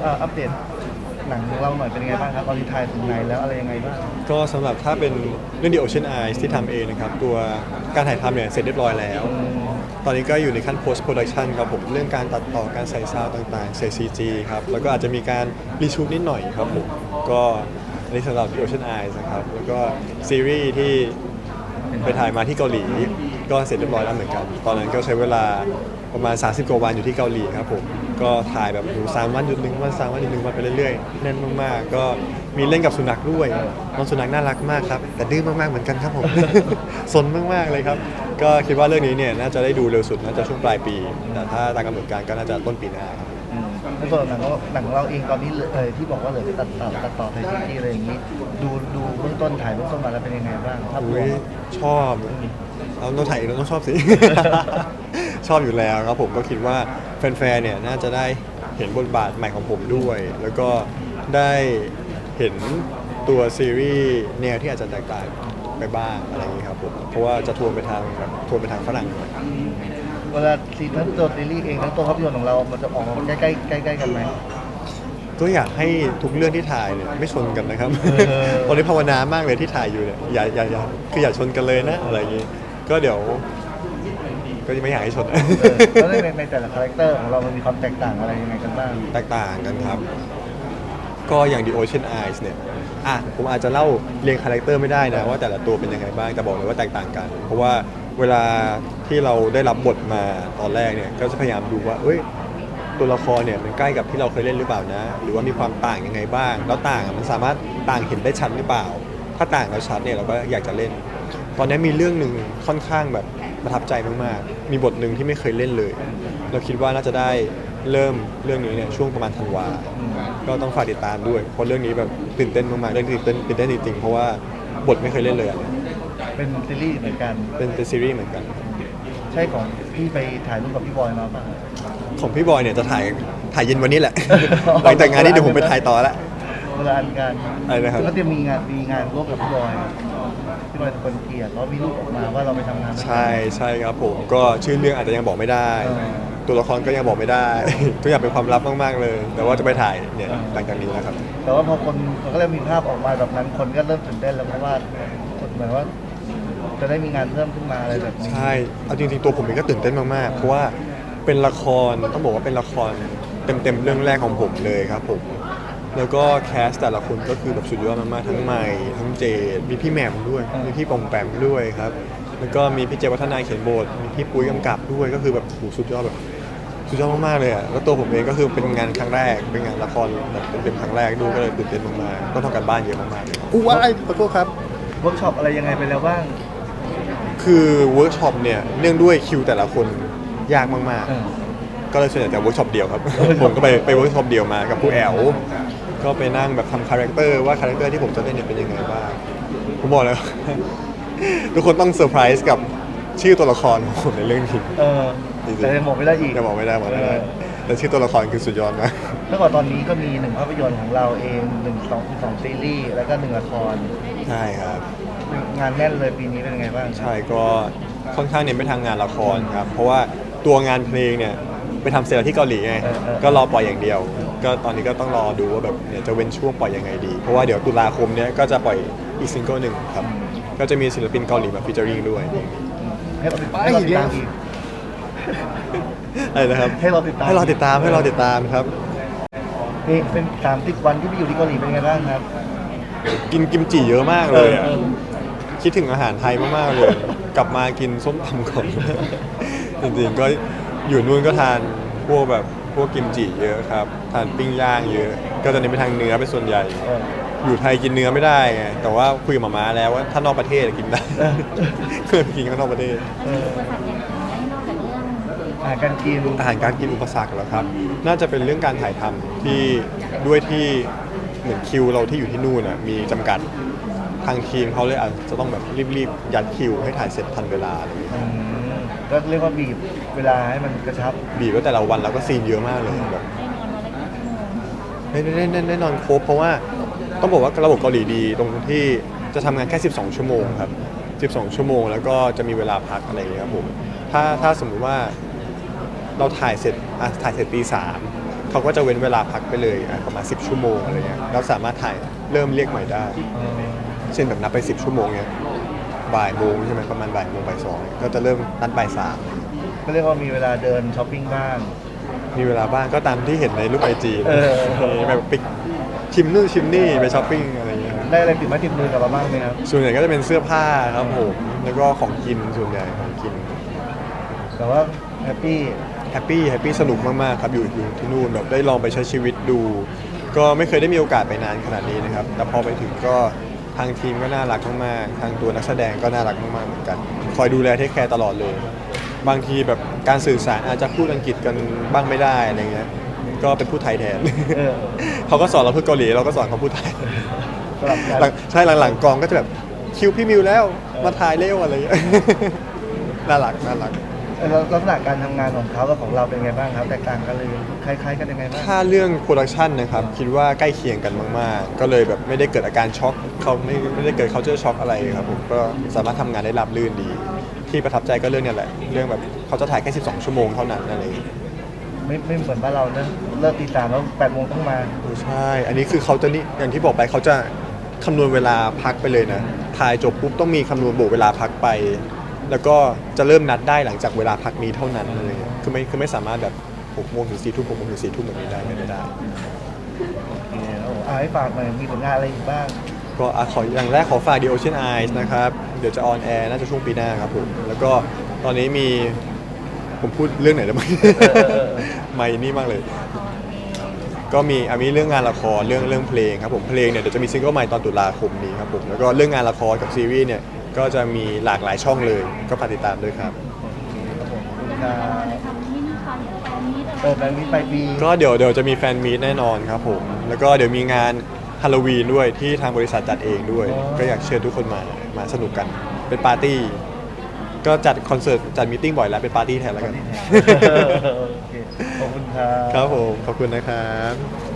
เอ่ออัปเดตหนังของเราหน่อยเป็นยังไงบ้างครับตอนนี้ถ่ายถึงไหนแล้วอะไรยังไงบ้างก็สำหรับถ้าเป็นเรื่อง The Ocean Eyes ที่ทำเองนะครับ ตัวการถ่ายทำเนี่ยเสร็จเรียบร้อยแล้ว ตอนนี้ก็อยู่ในขั้น post production ครับผม เรื่องการตัดต่อการใส่ซาวด์ต่างๆ ใส่ CG ครับ แล้วก็อาจจะมีการรีชูตนิดหน่อยครับผม ก็อันนี้สำหรับ The Ocean Eyes นะครับ แล้วก็ซีรีส์ที่ไปถ่ายมาที่เกาหลี ก็เสร็จเรียบร้อยแล้วเหมือนกัน ตอนนั้นก็ใช้เวลา ประมาณ 30 กว่าวันอยู่ที่เกาหลีครับผมก็ถ่ายแบบอยู่สามวันหยุดหนึ่งวันสามวันหยุดหนึ่งวันไปเรื่อยๆแน่นมากๆ ก็มีเล่นกับสุนัขด้วยน้องสุนัขน่ารักมากครับแต่ดื้อมากๆเหมือนกันครับผม สนมากๆเลยครับ ก็คิดว่าเรื่องนี้เนี่ยน่าจะได้ดูเร็วสุดน่าจะช่วงปลายปี แต่ถ้าตามกำหนดการก็น่าจะต้นปีหน้าครับอืมในส่วนของหนังเราหนังของเราเองตอนนี้เหลือเออที่บอกว่าเหลือไปตัดต่อตัดต่อไทยซีรีส์อะไรอย่างนี้ ดูดูเบื้องต้นถ่ายเบื้องต้นมาแล้วเป็นยังไงบ้างภาพรอุ๊วยมชอบเราต้องถ่ายเองเราต้องชอบสิ ชอบอยู่แล้วครับผมก็คิดว่าแฟนๆเนี่ยน่าจะได้เห็นบทบาทใหม่ของผมด้วย แล้วก็ได้เห็นตัวซีรีส์แนวที่อาจจะแตกต่างไปบ้างอะไรอย่างนี้ครับผมเพราะว่าจะทัวนไปทางแบบทวนไปทางฝรั่งหน่อยเวลาซีทั้งตัวซีรีส์เองทั้งตัวภาพยนตร์ของเรา มันจะออกมาใกล้ใกล้ๆใกล้ๆกันไหมก็อยากให้ทุกเรื่องที่ถ่ายเนี่ยไม่ชนกันนะครับตอนนี้ภาวนามากเลยที่ถ่ายอยู่เนี่ยอย่าอย่าอย่าคืออย่าชนกันเลยนะอะไรอย่างนี้ ก็เดี๋ยว ก็ยังไม่อยากให้ชนเออแล้วในในแต่ละคาแรคเตอร์ของเรามันมีความแตกต่างอะไรยังไงกันบ้าง แตกต่างกันครับ ก็อย่าง The Ocean Eyes เนี่ย อะ ผมอาจจะเล่าเรียงคาแรคเตอร์ไม่ได้นะ ว่าแต่ละตัวเป็นยังไงบ้าง แต่บอกเลยว่าแตกต่างกัน เพราะว่าเวลาที่เราได้รับบทมาตอนแรกเนี่ย ก็จะพยายามดูว่า เอ้ย ตัวละครเนี่ยมันใกล้กับที่เราเคยเล่นหรือเปล่านะ หรือว่ามีความต่างยังไงบ้าง แล้วต่างอะมันสามารถต่างเห็นได้ชัดหรือเปล่า ถ้าต่างแล้วชัดเนี่ยเราก็อยากจะเล่น ตอนนี้มีเรื่องหนึ่งค่อนข้างแบบประทับใจมากๆ มีบทหนึ่งที่ไม่เคยเล่นเลย เราคิดว่าน่าจะได้เริ่มเรื่องนี้เนี่ยช่วงประมาณธันวา ก็ต้องฝากติดตามด้วย เพราะเรื่องนี้แบบตื่นเต้นมากๆ เรื่องนี้ตื่นเต้นตื่นเต้นจริงๆ เพราะว่าบทไม่เคยเล่นเลยอะเป็นซีรีส์เหมือนกัน เป็นเป็นซีรีส์เหมือนกัน ใช่ของพี่ไปถ่ายรูปกับพี่บอยมาป่ะ ของพี่บอยเนี่ยจะถ่ายถ่ายเย็นวันนี้แหละ หลังจากงานนี้เดี๋ยวผมไปถ่ายต่อละ เวลาอันกันอะไรนะครับแล้วก็จะมีงานมีงานร่วมกับพี่บอยพี่บอยเป็นคนเกียรติแล้วมีรูปออกมาว่าเราไปทำงานด้วยกัน ใช่ใช่ครับผมก็ชื่อเรื่องอาจจะยังบอกไม่ได้ เออ ตัวละครก็ยังบอกไม่ได้ ทุกอย่างเป็นความลับมากๆเลย แต่ว่าจะไปถ่ายเนี่ยเออหลังจากนี้นะครับ แต่ว่าพอคนมันก็เริ่มมีภาพออกมาแบบนั้นคนก็เริ่มตื่นเต้นแล้วเพราะว่าเหมือนว่า จะได้มีงานเพิ่มขึ้นมาอะไรแบบนี้ ใช่เอาจริงๆตัวผมเองก็ตื่นเต้นมากๆ เพราะว่าเป็นละครต้องบอกว่าเป็นละครเต็มๆเรื่องแรกของผมเลยครับผม แล้วก็แคสแต่ละคนก็คือแบบสุดยอดมากๆทั้งใหม่ทั้งเจดมีพี่แหม่มด้วย มีพี่ปอมแปมด้วยครับ แล้วก็มีพี่เจวัฒนาเขียนบท มีพี่ปุ้ยกำกับด้วยก็คือแบบโหสุดยอดแบบสุดยอดมากๆเลยอะแล้วตัวผมเองก็คือเป็นงานครั้งแรก เป็นงานละครแบบเต็มๆครั้งแรกด้วยก็เลยตื่นเต้นมากๆต้องทำการบ้านเยอะมากๆเลยอู้ว้ายขอโทษครับ เวิร์กช็อปอะไรยังไงไปแล้วบ้าง คือเวิร์กช็อปเนี่ยเนื่องด้วยคิวแต่ละคนยากมากเออๆก็เลยส่วนใหญ่จะเวิร์กช็อปเดียวครับเออผมก็ไปไปเวิร์กช็อปเดียวมากับผู้แอล ก็ไปนั่งแบบทำคาแรคเตอร์ว่าคาแรคเตอร์ที่ผมจะเล่นเนี่ยเป็นยังไงบ้างผมบอกเลยว่าทุกคนต้องเซอร์ไพรส์กับชื่อตัวละครของผมในเรื่องนี้เออจริงๆแต่ยังบอกไม่ได้อีกจะบอกไม่ได้บอกไม่ได้แต่ชื่อตัวละครคือสุดยอดมากเมื่อก่อนตอนนี้ก็มีหนึ่งภาพยนตร์ของเราเองหนึ่งสองสองซีรีส์แล้วก็หนึ่งละครใช่ครับงานแน่นเลยปีนี้เป็นยังไงบ้างใช่ก็ค่อนข้างเน้นไปทางงานละครครับเพราะว่าตัวงานเพลงเนี่ยไปทำเสร็จแล้วที่เกาหลีไงก็รอปล่อยอย่างเดียว ก็ตอนนี้ก็ต้องรอดูว่าแบบเนี่ยจะเว้นช่วงปล่อยยังไงดี เพราะว่าเดี๋ยวตุลาคมเนี้ยก็จะปล่อยอีกซิงเกิลหนึ่งครับ ก็จะมีศิลปินเกาหลีมาฟีเจอริงด้วยให้เราติดให้เราติดตามอีกอะไรนะครับให้เราติดตามให้เราติดตามให้เราติดตามครับนี่เป็นสามสิบวันที่ไปอยู่ที่เกาหลีเป็นยังไงบ้างครับ กินกิมจิเยอะมากเลยอะเออคิดถึงอาหารไทยมากๆเลย กลับมากินส้มตำก่อนจริงๆก็อยู่นู่นก็ทานพวกแบบพ วกกิมจิเยอะครับทานปิ้งย่างเยอะ ก็จะเน้นไปทางเนื้อเป็นส่วนใหญ่เอออยู่ไทยกินเนื้อไม่ได้ไงแต่ว่าคุยกับหมาม้าแล้วว่าถ้านอกประเทศกินได้เออเคยไปกินข้างนอกประเทศเอออาหารการกินอาหารการกินอุปสรรคเหรอครับ น่าจะเป็นเรื่องการถ่ายทำที่ด้วยที่เหมือนคิวเราที่อยู่ที่นู่นอะมีจำกัดทางทีมเขาเลยอาจจะต้องแบบรีบๆยัดคิวให้ถ่ายเสร็จทันเวลาอะไรอย่างเงี้ยอืม ก็เรียกว่าบีบเวลาให้มันกระชับ บีบว่าแต่ละวันเราก็ซีนเยอะมากเลยแบบได้ได้ได้ได้นอนครบเพราะว่าต้องบอกว่าระบบเกาหลีดีตรงที่จะทำงานแค่ 12 ชั่วโมงครับ 12 ชั่วโมง แล้วก็จะมีเวลาพักอะไรอย่างเงี้ยครับผมถ้าถ้าสมมุติว่าเราถ่ายเสร็จอะถ่ายเสร็จตีสามเขาก็จะเว้นเวลาพักไปเลยอะประมาณ 10 ชั่วโมงอะไรเงี้ยเราสามารถถ่ายเริ่มเรียกใหม่ได้ เช่นแบบนับไป 10 ชั่วโมงเนี้ย บ่ายโมงใช่ไหมประมาณบ่ายโมงบ่ายสองก็จะเริ่มนัดบ่ายสามก็เรียกว่ามีเวลาเดินช้อปปิ้งบ้าง มีเวลาบ้างก็ตามที่เห็นในรูปไอจีเออแบบปิกชิมนู่นชิมนี่ไปช้อปปิ้งอะไรเงี้ยได้อะไรติดไม้ติดมือกลับมาบ้างไหมครับ ส่วนใหญ่ก็จะเป็นเสื้อผ้าครับผมแล้วก็ของกินส่วนใหญ่ของกินแต่ว่าแฮปปี้ แฮปปี้แฮปปี้สนุกมากๆครับอยู่อยู่ที่นู่นแบบได้ลองไปใช้ชีวิตดู ก็ไม่เคยได้มีโอกาสไปนานขนาดนี้นะครับแต่พอไปถึงก็ ทางทีมก็น่ารักมากๆทางตัวนักแสดงก็น่ารักมากๆเหมือนกัน คอยดูแลเทคแคร์ตลอดเลย บางทีแบบการสื่อสารอาจจะพูดอังกฤษกันบ้างไม่ได้อะไรเงี้ยก็เป็นพูดไทยแทนเออ เขาก็สอนเราพูดเกาหลีเราก็สอนเขาพูดไทยสลับกัน หลังใช่หลังๆกองก็จะแบบคิวพี่มิวแล้วมาถ่ายเร็วอะไรอย่างเงี้ยน่ารักน่ารัก เออแล้วลักษณะการทำงานของเขากับของเราเป็นไงบ้างครับ แตกต่างกันเลยคล้ายๆกันยังไงบ้าง ถ้าเรื่องโปรดักชันนะครับ คิดว่าใกล้เคียงกันมาก ๆ ก็เลยแบบไม่ได้เกิดอาการช็อก เขาไม่ไม่ได้เกิดเขาเจอช็อกอะไรครับผมก็สามารถทำงานได้ราบรื่นดี ที่ประทับใจก็เรื่องเนี้แหละ เรื่องแบบเขาจะถ่ายแค่ 12 ชั่วโมงเท่านั้นอะไรอย่างเงี้ยไม่ไม่เหมือนบ้านเรานะเลิกตีสามแล้วแปดโมงต้องมา โอ้ใช่ อันนี้คือเขาจะนี่อย่างที่บอกไปเขาจะคำนวณเวลาพักไปเลยนะถ่ายจบปุ๊บต้องมีคำนวณโบกเวลาพักไป แล้วก็จะเริ่มนัดได้หลังจากเวลาพักนี้เท่านั้นอะไรเงี้ยคือไม่คือไม่สามารถแบบหกโมงถึงสี่ทุ่มหกโมงถึงสี่ทุ่มแบบนี้ได้ไม่ได้ โอเคแล้วเอาให้ฝากหน่อยมีผลงานอะไรอีกบ้าง ก็อะขออย่างแรกขอฝาก The Ocean Eyes นะครับ เดี๋ยวจะออนแอร์น่าจะช่วงปีหน้าครับผม แล้วก็ตอนนี้มีผมพูดเรื่องไหนได้ไหมเออเออเออไม่นี่มากเลย ก็มีอะมีเรื่องงานละครเรื่องเรื่องเพลงครับผมเพลงเนี่ยเดี๋ยวจะมีซิงเกิลใหม่ตอนตุลาคมนี้ครับผมแล้วก็เรื่องงานละครกับซีรีส์เนี่ยก็จะมีหลากหลายช่องเลยก็ฝากติดตามด้วยครับครับผมขอบคุณคเอ่รัอบในทำที่นะคะอย่างแฟนมิตรเออแบงค์นี้ไปลายปีก็เดี๋ยวเดี๋ยวจะมีแฟนมีตแน่นอนครับผม แล้วก็เดี๋ยวมีงาน ฮาโลวีนด้วยที่ทางบริษัทจัดเองด้วย ก็อยากเชิญทุกคนมามาสนุกกัน เป็นปาร์ตี้ ก็จัดคอนเสิร์ตจัดมตติ팅บ่อยแล้วเป็นปาร์ตี้แทนแล้วกัน โอเคขอบคุณครับ ครับผม ขอบคุณนะครับ